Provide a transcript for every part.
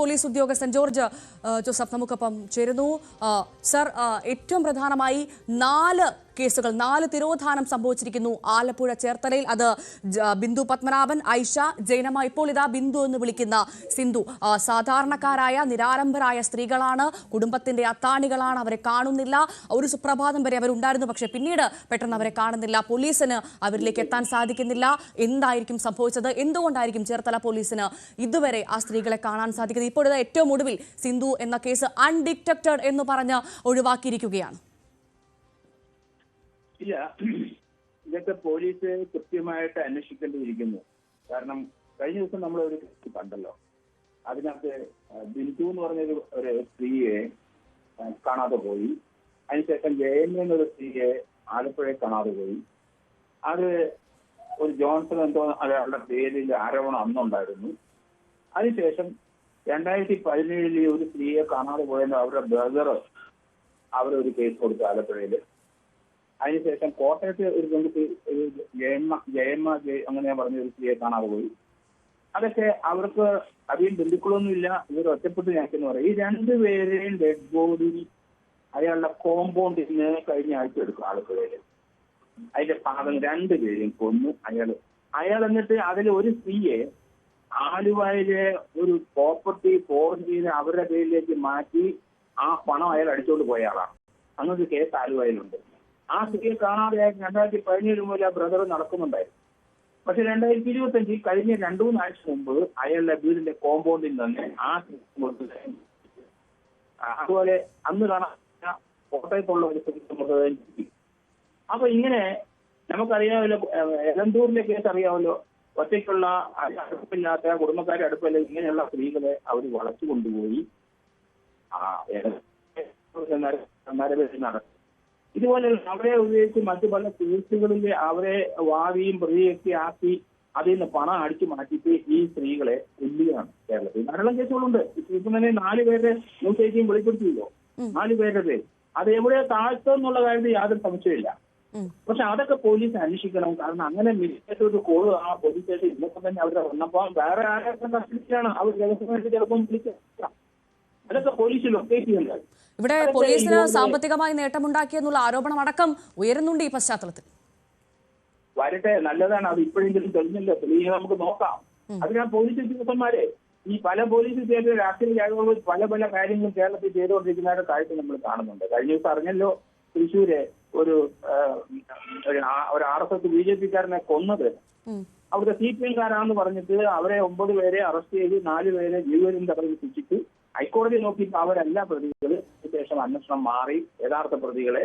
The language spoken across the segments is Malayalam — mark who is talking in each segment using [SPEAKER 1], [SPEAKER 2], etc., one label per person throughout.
[SPEAKER 1] പോലീസ് ഉദ്യോഗസ്ഥൻ ജോർജ് ജോസഫ് നമുക്കൊപ്പം ചേരുന്നു. സർ ഏറ്റവും പ്രധാനമായി നാല് കേസുകൾ. നാല് തിരോധാനം സംഭവിച്ചിരിക്കുന്നു. ആലപ്പുഴ ചേർത്തലയിൽ അത് ബിന്ദു പത്മനാഭൻ ഐഷ ജൈനമ ഇപ്പോൾ ഇതാ ബിന്ദു എന്ന് വിളിക്കുന്ന സിന്ധു. സാധാരണക്കാരായ നിരാരംഭരായ സ്ത്രീകളാണ്. കുടുംബത്തിന്റെ അത്താണികളാണ്. അവരെ കാണുന്നില്ല. ഒരു സുപ്രഭാതം വരെ അവരുണ്ടായിരുന്നു. പക്ഷേ പിന്നീട് പെട്ടെന്ന് അവരെ കാണുന്നില്ല. പോലീസിന് അവരിലേക്ക് എത്താൻ സാധിക്കുന്നില്ല. എന്തായിരിക്കും സംഭവിച്ചത്? എന്തുകൊണ്ടായിരിക്കും ചേർത്തല പോലീസിന് ഇതുവരെ ആ സ്ത്രീകളെ കാണാൻ സാധിക്കുന്നത്? ഇപ്പോഴത്തെ ഏറ്റവും ഒടുവിൽ സിന്ധു എന്ന കേസ് അൺഡിറ്റക്റ്റഡ് എന്ന് പറഞ്ഞ് ഒഴിവാക്കിയിരിക്കുകയാണ്.
[SPEAKER 2] ഇല്ല. ഇതൊക്കെ പോലീസ് കൃത്യമായിട്ട് അന്വേഷിക്കേണ്ടിയിരിക്കുന്നു. കാരണം കഴിഞ്ഞ ദിവസം നമ്മൾ ഒരു കണ്ടല്ലോ. അതിനകത്ത് ബിന്ദു എന്ന് പറഞ്ഞൊരു ഒരു സ്ത്രീയെ കാണാതെ പോയി. അതിനുശേഷം ജയൻ എന്നൊരു സ്ത്രീയെ ആലപ്പുഴയെ കാണാതെ പോയി. അത് ഒരു ജോൺസൺ എന്തോ അയാളുടെ പേരിൽ ആരോപണം അന്നുണ്ടായിരുന്നു. അതിനുശേഷം രണ്ടായിരത്തി പതിനേഴിൽ ഒരു സ്ത്രീയെ കാണാതെ പോയെന്ന് അവരുടെ ബ്രദർ അവരൊരു കേസ് കൊടുത്തു ആലപ്പുഴയിൽ. അതിനുശേഷം കോട്ടയത്ത് ഒരു പെൺകുട്ടി ഒരു ജയമ്മ ജയമ്മ ജയ അങ്ങനെ പറഞ്ഞ ഒരു സ്ത്രീയെ കാണാതെ പോയി. അതൊക്കെ അവർക്ക് അധികം ബന്ധുക്കളൊന്നും ഇല്ല. ഇവർ ഒറ്റപ്പെട്ട് ഞെക്കുന്ന പറയും. ഈ രണ്ടുപേരെയും ഡെഡ് ബോഡി അയാളുടെ കോമ്പൗണ്ടിൽ നിന്ന് കഴിഞ്ഞ ആഴ്ച എടുക്കും ആലപ്പുഴയിൽ അതിന്റെ പാദം രണ്ടുപേരെയും കൊന്നു അയാൾ അയാൾ എന്നിട്ട് അതിൽ ഒരു സ്ത്രീയെ ആലുവയിലെ ഒരു പ്രോപ്പർട്ടി ഫോർജ് ചെയ്ത് അവരുടെ പേരിലേക്ക് മാറ്റി ആ പണം അയാൾ അടിച്ചോണ്ട് പോയ ആളാണ്. അങ്ങനൊരു കേസ് ആലുവയിലുണ്ട്. ആ സ്ഥിതിയെ കാണാതെ രണ്ടായിരത്തി പതിനേഴ് മുതൽ ആ ബ്രദർ നടക്കുന്നുണ്ടായിരുന്നു പക്ഷെ രണ്ടായിരത്തി ഇരുപത്തഞ്ചിൽ കഴിഞ്ഞ രണ്ടു മൂന്ന് ആഴ്ച മുമ്പ് അയാളുടെ വീടിന്റെ കോമ്പൗണ്ടിൽ തന്നെ ആ അതുപോലെ അന്ന് കാണാൻ കോട്ടയത്തുള്ള ഒരു മൃതദേഹം. അപ്പൊ ഇങ്ങനെ നമുക്കറിയാമല്ലോ എലന്തൂരിന്റെ കേസ് അറിയാമല്ലോ ഒറ്റയ്ക്കുള്ള അടുപ്പില്ലാത്ത കുടുംബക്കാരെ അടുപ്പല്ല ഇങ്ങനെയുള്ള സ്ത്രീകളെ അവർ വളച്ചു കൊണ്ടുപോയി ആ നടത്തി ഇതുപോലെ അവരെ ഉപയോഗിച്ച് മറ്റു പല കേസുകളിൽ അവരെ വാവിയും പ്രതിയൊക്കെ ആക്കി അതിൽ നിന്ന് പണം അടിച്ചു മാറ്റിയിട്ട് ഈ സ്ത്രീകളെ കൊല്ലുകയാണ് കേരളത്തിൽ. ധാരാളം കേസുകളുണ്ട്. ഇപ്പം തന്നെ നാല് പേരെ ഏറ്റിയും വെളിപ്പെടുത്തിയല്ലോ. നാല് പേരുടെ പേര്. അത് എവിടെ താഴ്ത്തുന്നുള്ള കാര്യത്തിൽ യാതൊരു സംശയമില്ല പക്ഷെ അതൊക്കെ പോലീസ് അന്വേഷിക്കണം. കാരണം അങ്ങനെ മിനിസ്റ്റർ ഒരു കോൾ ആ പോലീസ് സ്റ്റേഷൻ ഇന്നൊക്കെ തന്നെ അവരുടെ വന്നപ്പോ വേറെ ആരെയൊക്കെ കസ്റ്റഡിയിലാണ് അവർ ചിലപ്പോൾ ചിലപ്പം അതൊക്കെ പോലീസ് ലൊക്കേറ്റ് ചെയ്യുന്നത്
[SPEAKER 1] ഇവിടെ പോലീസിന് സാമ്പത്തികമായി നേട്ടമുണ്ടാക്കിയെന്നുള്ള ആരോപണം അടക്കം ഉയരുന്നുണ്ട് ഈ പശ്ചാത്തലത്തിൽ.
[SPEAKER 2] വരട്ടെ നല്ലതാണ്. അത് ഇപ്പോഴെങ്കിലും തെളിഞ്ഞല്ലോ. തെളിഞ്ഞ് നമുക്ക് നോക്കാം. അതിനാ പോലീസ് ഉദ്യോഗസ്ഥന്മാരെ ഈ പല പോലീസ് ഉദ്യോഗസ്ഥർ രാഷ്ട്രീയ ജാഗ്രത പല പല കാര്യങ്ങളും കേരളത്തിൽ ചെയ്തുകൊണ്ടിരിക്കുന്നതായിട്ട് കാഴ്ച നമ്മൾ കാണുന്നുണ്ട്. കഴിഞ്ഞ ദിവസം അറിഞ്ഞല്ലോ തൃശ്ശൂര് ഒരു ഒരു R S S B J പിക്കാരനെ കൊന്നത്. അവിടുത്തെ സി പി എംകാരാണെന്ന് പറഞ്ഞിട്ട് അവരെ ഒമ്പത് പേരെ അറസ്റ്റ് ചെയ്ത് നാല് പേരെ ജീവനും തടവിൽ ശിക്ഷിച്ചു ഹൈക്കോടതി നോക്കിയിട്ട് അവരല്ല പ്രതികൾ ശേഷം അന്വേഷണം മാറി യഥാർത്ഥ പ്രതികളെ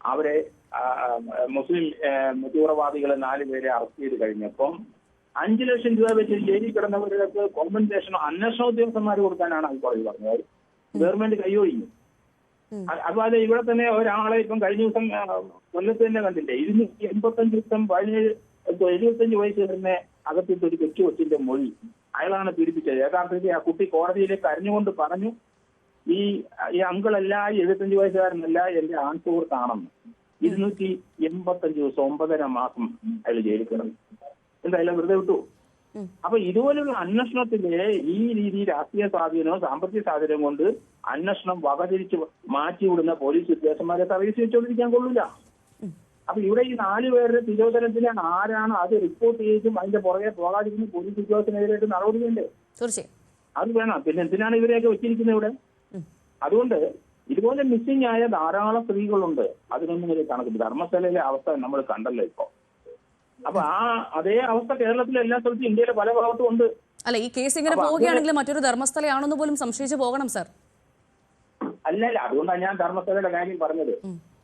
[SPEAKER 2] അവരെ മുസ്ലിം തീവ്രവാദികളെ നാല് പേരെ അറസ്റ്റ് ചെയ്ത് കഴിഞ്ഞപ്പം അഞ്ചു ലക്ഷം രൂപ വെച്ച് ജയിലിൽ കിടന്നവർക്ക് കോമ്പൻസേഷനോ അന്വേഷണ ഉദ്യോഗസ്ഥന്മാർ കൊടുക്കാനാണ് ഹൈക്കോടതി പറഞ്ഞത്. ഗവൺമെന്റ് കൈയൊഴിഞ്ഞു. അതുപോലെ ഇവിടെ തന്നെ ഒരാളെ ഇപ്പം കഴിഞ്ഞ ദിവസം കൊല്ലത്ത് തന്നെ കണ്ടില്ലേ? ഇരുന്നൂറ്റി എൺപത്തഞ്ച് ദിവസം പതിനേഴ് എഴുപത്തഞ്ച് വയസ്സ് തന്നെ അകത്തിട്ട് ഒരു കൊച്ചു കൊച്ചിന്റെ മൊഴി. അയാളാണ് പീഡിപ്പിച്ചത്. യഥാർത്ഥത്തിൽ ആ കുട്ടി കോടതിയിലേക്ക് അറിഞ്ഞുകൊണ്ട് പറഞ്ഞു ഈ അങ്കിളല്ല എഴുപത്തഞ്ച് വയസ്സുകാരനല്ല എന്റെ ആൺ സുഹൃത്താണെന്ന് ഇരുന്നൂറ്റി എൺപത്തഞ്ച് ദിവസം ഒമ്പതര മാസം അയാൾ ജയിലിൽ കിടന്നു. എന്തായാലും വെറുതെ വിട്ടു. അപ്പൊ ഇതുപോലെയുള്ള അന്വേഷണത്തിന്റെ ഈ രീതി രാഷ്ട്രീയ സ്വാധീനവും സാമ്പത്തിക സ്വാധീനം കൊണ്ട് അന്വേഷണം വകതിരിച്ച് മാറ്റിവിടുന്ന പോലീസ് ഉദ്യോഗസ്ഥന്മാരെ സർവീസ് വെച്ചുകൊണ്ടിരിക്കാൻ കൊള്ളില്ല അപ്പൊ ഇവിടെ ഈ നാല് പേരുടെ തിരോധനത്തിലാണ് ആരാണ് അത് റിപ്പോർട്ട് ചെയ്തും അതിന്റെ പുറകെ പോകാതിരിക്കുന്ന പോലീസ് ഉദ്യോഗസ്ഥനെതിരായിട്ട് നടപടി വേണ്ടേ അത് വേണം. പിന്നെ എന്തിനാണ് ഇവരെയൊക്കെ വെച്ചിരിക്കുന്നത് ഇവിടെ. അതുകൊണ്ട് ഇതുപോലെ മിസ്സിംഗ് ആയ ധാരാളം സ്ത്രീകളുണ്ട്. അതിനൊന്നും ഒരു കണക്കില്ല ധർമ്മശാലയിലെ അവസ്ഥ നമ്മൾ കണ്ടല്ലോ ഇപ്പൊ. അപ്പൊ ആ അതേ അവസ്ഥ കേരളത്തിലെ എല്ലാ സ്ഥലത്തും ഇന്ത്യയിലെ പല ഭാഗത്തും ഉണ്ട്.
[SPEAKER 1] അല്ല ഈ കേസ് ഇങ്ങനെ പോവുകയാണെങ്കിൽ മറ്റൊരു ധർമ്മസ്ഥലയാണെന്ന് പോലും സംശയിച്ചു പോകണം സർ.
[SPEAKER 2] അല്ലല്ല അതുകൊണ്ടാണ് ഞാൻ ധർമ്മസ്ഥലയുടെ കാര്യം പറഞ്ഞത്.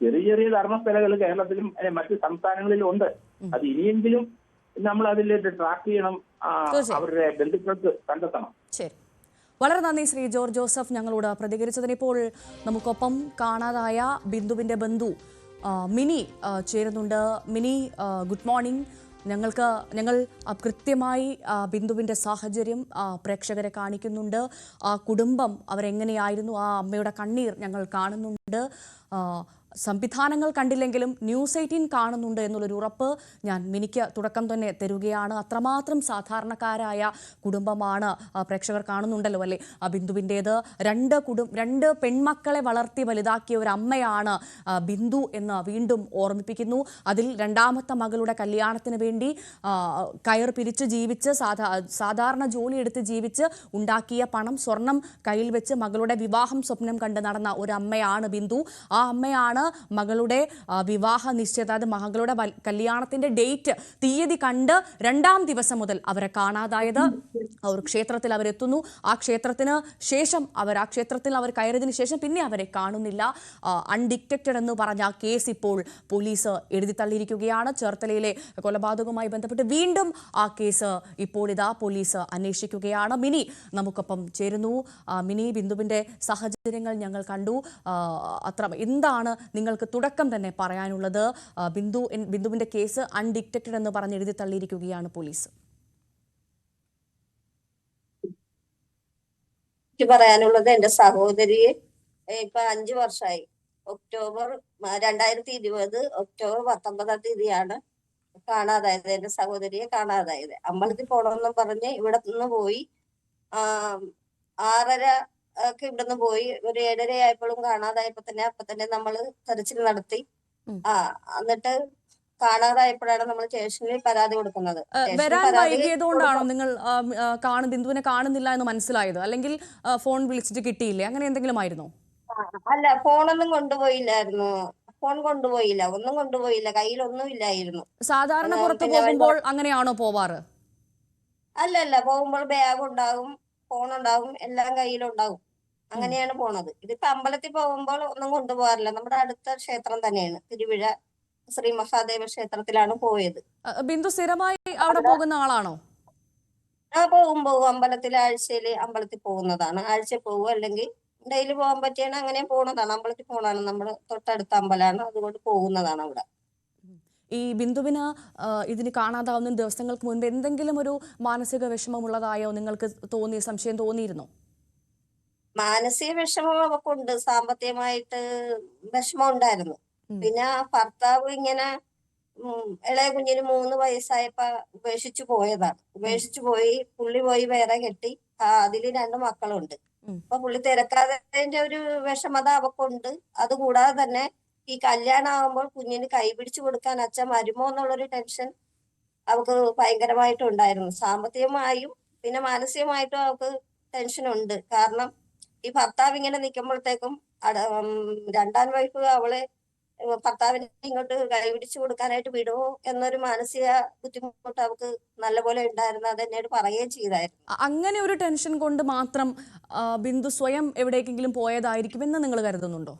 [SPEAKER 2] ചെറിയ ചെറിയ ധർമ്മസ്ഥലകൾ കേരളത്തിലും മറ്റ് സംസ്ഥാനങ്ങളിലും ഉണ്ട്. അത് ഇനിയെങ്കിലും നമ്മൾ അതിലേക്ക് ട്രാക്ക് ചെയ്യണം അവരുടെ ബന്ധുക്കൾക്ക് കണ്ടെത്തണം.
[SPEAKER 1] ശരി. വളരെ നന്ദി ശ്രീ ജോർജ് ജോസഫ്. ഞങ്ങളോട് പ്രതികരിച്ചതിന് ഇപ്പോൾ നമുക്കൊപ്പം കാണാതായ ബിന്ദുവിന്റെ ബന്ധു മിനി ചേരുന്നുണ്ട്. Mini good morning. ഞങ്ങൾക്ക് ഞങ്ങൾ കൃത്യമായി ബിന്ദുവിന്റെ സാഹചര്യം പ്രേക്ഷകരെ കാണിക്കുന്നുണ്ട്. ആ കുടുംബം അവരെങ്ങനെയായിരുന്നു? ആ അമ്മയുടെ കണ്ണീർ ഞങ്ങൾ കാണുന്നുണ്ട്. സംവിധാനങ്ങൾ കണ്ടില്ലെങ്കിലും ന്യൂസ് എയ്റ്റീൻ കാണുന്നുണ്ട് എന്നുള്ളൊരു ഉറപ്പ് ഞാൻ മിനിക്ക് തുടക്കം തന്നെ തരുകയാണ്. അത്രമാത്രം സാധാരണക്കാരായ കുടുംബമാണ് പ്രേക്ഷകർ കാണുന്നുണ്ടല്ലോ അല്ലേ? ബിന്ദുവിന്റേത് രണ്ട് കുടും രണ്ട് പെൺമക്കളെ വളർത്തി വലുതാക്കിയ ഒരു അമ്മയാണ് ബിന്ദു എന്ന് വീണ്ടും ഓർമ്മിപ്പിക്കുന്നു. അതിൽ രണ്ടാമത്തെ മകളുടെ കല്യാണത്തിന് വേണ്ടി കയർ പിരിച്ച് ജീവിച്ച് സാധാ സാധാരണ ജോലിയെടുത്ത് ജീവിച്ച് ഉണ്ടാക്കിയ പണം സ്വർണം കയ്യിൽ വെച്ച് മകളുടെ വിവാഹം സ്വപ്നം കണ്ട് നടന്ന ഒരു അമ്മയാണ് ബിന്ദു. ആ അമ്മയാണ് മകളുടെ വിവാഹ നിശ്ചയത അതായത് മകളുടെ കല്യാണത്തിന്റെ ഡേറ്റ് തീയതി കണ്ട് രണ്ടാം ദിവസം മുതൽ അവരെ കാണാതായത് അവർ ക്ഷേത്രത്തിൽ അവരെത്തുന്നു. ആ ക്ഷേത്രത്തിന് ശേഷം അവർ ആ ക്ഷേത്രത്തിൽ അവർ കയറിയതിനു ശേഷം പിന്നെ അവരെ കാണുന്നില്ല. അൺഡിറ്റക്റ്റഡ് എന്ന് പറഞ്ഞ കേസ് ഇപ്പോൾ പോലീസ് എഴുതി തള്ളിയിരിക്കുകയാണ്. ചേർത്തലയിലെ കൊലപാതകവുമായി ബന്ധപ്പെട്ട് വീണ്ടും ആ കേസ് ഇപ്പോൾ ഇതാ പോലീസ് അന്വേഷിക്കുകയാണ്. മിനി നമുക്കൊപ്പം ചേരുന്നു. മിനി ബിന്ദുവിന്റെ സാഹചര്യങ്ങൾ ഞങ്ങൾ കണ്ടു. അത്ര എന്താണ് നിങ്ങൾക്ക് തുടക്കം തന്നെ പറയാനുള്ളത്. ബിന്ദു ബിന്ദുവിന്റെ കേസ് അൺഡിറ്റക്റ്റഡ് എന്ന് പറഞ്ഞ് എഴുതി തള്ളിയിരിക്കുകയാണ് പോലീസ്.
[SPEAKER 3] എനിക്ക് പറയാനുള്ളത് എന്റെ സഹോദരിയെ ഇപ്പൊ അഞ്ചു വർഷമായി ഒക്ടോബർ രണ്ടായിരത്തി ഇരുപത് ഒക്ടോബർ പത്തൊമ്പതാം തീയതിയാണ് കാണാതായത് എന്റെ സഹോദരിയെ കാണാതായത്. അമ്പലത്തിൽ പോണമെന്നും പറഞ്ഞ് ഇവിടെ നിന്ന് പോയി ആറര ഒക്കെ ഇവിടുന്ന് പോയി. ഒരു ഏഴര ആയപ്പോഴും കാണാതായപ്പോ തന്നെ അപ്പൊ തന്നെ നമ്മൾ തെരച്ചിൽ നടത്തി. ആ എന്നിട്ട് കാണാതായപ്പോഴാണ് നമ്മൾ സ്റ്റേഷനിൽ പരാതി കൊടുക്കുന്നത്.
[SPEAKER 1] വരാൻ വൈകിയതുകൊണ്ടാണോ നിങ്ങൾ കാണു ബിന്ദുവിനെ കാണുന്നില്ല എന്ന് മനസ്സിലായത്? അല്ലെങ്കിൽ ഫോൺ വിളിച്ചിട്ട് കിട്ടിയില്ലേ? അങ്ങനെ എന്തെങ്കിലും ആയിരുന്നോ?
[SPEAKER 3] അല്ല ഫോണൊന്നും കൊണ്ടുപോയില്ലായിരുന്നു. ഫോൺ കൊണ്ടുപോയില്ല. ഒന്നും കൊണ്ടുപോയില്ല. കയ്യിലൊന്നും ഇല്ലായിരുന്നു.
[SPEAKER 1] സാധാരണ പുറത്തു പോകുമ്പോൾ അങ്ങനെയാണോ പോവാറ്?
[SPEAKER 3] അല്ല അല്ല പോകുമ്പോൾ ബാഗ് ഉണ്ടാകും ഫോൺ ഉണ്ടാകും എല്ലാം കയ്യിലുണ്ടാകും. അങ്ങനെയാണ് പോണത്. ഇതിപ്പോ അമ്പലത്തിൽ പോകുമ്പോൾ ഒന്നും കൊണ്ടുപോകാറില്ല. നമ്മുടെ അടുത്ത ക്ഷേത്രം തന്നെയാണ്. തിരുവിഴ ശ്രീ മഹാദേവ ക്ഷേത്രത്തിലാണ് പോയത്.
[SPEAKER 1] ബിന്ദു സ്ഥിരമായി അവിടെ പോകുന്ന ആളാണോ?
[SPEAKER 3] ആ പോകും പോകും. അമ്പലത്തിൽ ആഴ്ചയിൽ അമ്പലത്തിൽ പോകുന്നതാണ്. ആഴ്ച പോകും. അല്ലെങ്കിൽ ഡെയിലി പോകാൻ പറ്റിയാണ് അങ്ങനെ പോണതാണ്. അമ്പലത്തിൽ പോണതാണ്. നമ്മൾ തൊട്ടടുത്ത അമ്പലമാണ്. അതുകൊണ്ട് പോകുന്നതാണ് അവിടെ.
[SPEAKER 1] ഈ ബിന്ദുവിന് ഇതിന് കാണാതാവുന്ന ദിവസങ്ങൾക്ക് മുൻപ് എന്തെങ്കിലും ഒരു മാനസിക വിഷമമുള്ളതായോ നിങ്ങൾക്ക് തോന്നിയ സംശയം തോന്നിയിരുന്നോ?
[SPEAKER 3] മാനസിക വിഷമം അവക്കുണ്ട് സാമ്പത്തികമായിട്ട് വിഷമം ഉണ്ടായിരുന്നു പിന്നെ ഭർത്താവ് ഇങ്ങനെ ഇളയ കുഞ്ഞിന് മൂന്ന് വയസ്സായപ്പോ ഉപേക്ഷിച്ചു പോയതാണ്. ഉപേക്ഷിച്ചു പോയി പുള്ളി പോയി വേറെ കെട്ടി. അതിൽ രണ്ട് മക്കളുണ്ട്. അപ്പൊ പുള്ളി തിരക്കാതെ ഒരു വിഷമത അവക്കുണ്ട്. അതുകൂടാതെ തന്നെ ഈ കല്യാണം ആകുമ്പോൾ കുഞ്ഞിന് കൈപിടിച്ചു കൊടുക്കാൻ അച്ഛൻ വരുമോ എന്നുള്ളൊരു ടെൻഷൻ അവക്ക് ഭയങ്കരമായിട്ടുണ്ടായിരുന്നു. സാമ്പത്തികമായും പിന്നെ മാനസികമായിട്ടും അവക്ക് ടെൻഷൻ ഉണ്ട് കാരണം ഈ ഭർത്താവ് ഇങ്ങനെ നിൽക്കുമ്പോഴത്തേക്കും രണ്ടാം വൈഫ് അവളെ ഭർത്താവിനെ ഇങ്ങോട്ട് കൈപിടിച്ചു കൊടുക്കാനായിട്ട് വിടുമോ എന്നൊരു മാനസിക ബുദ്ധിമുട്ട് അവക്ക് നല്ലപോലെ ഉണ്ടായിരുന്നു. അത് എന്നോട് പറയുകയും ചെയ്തായിരുന്നു.
[SPEAKER 1] അങ്ങനെ ഒരു ടെൻഷൻ കൊണ്ട് മാത്രം ബിന്ദു സ്വയം എവിടേക്കെങ്കിലും പോയതായിരിക്കുമെന്ന് നിങ്ങൾ കരുതുന്നുണ്ടോ?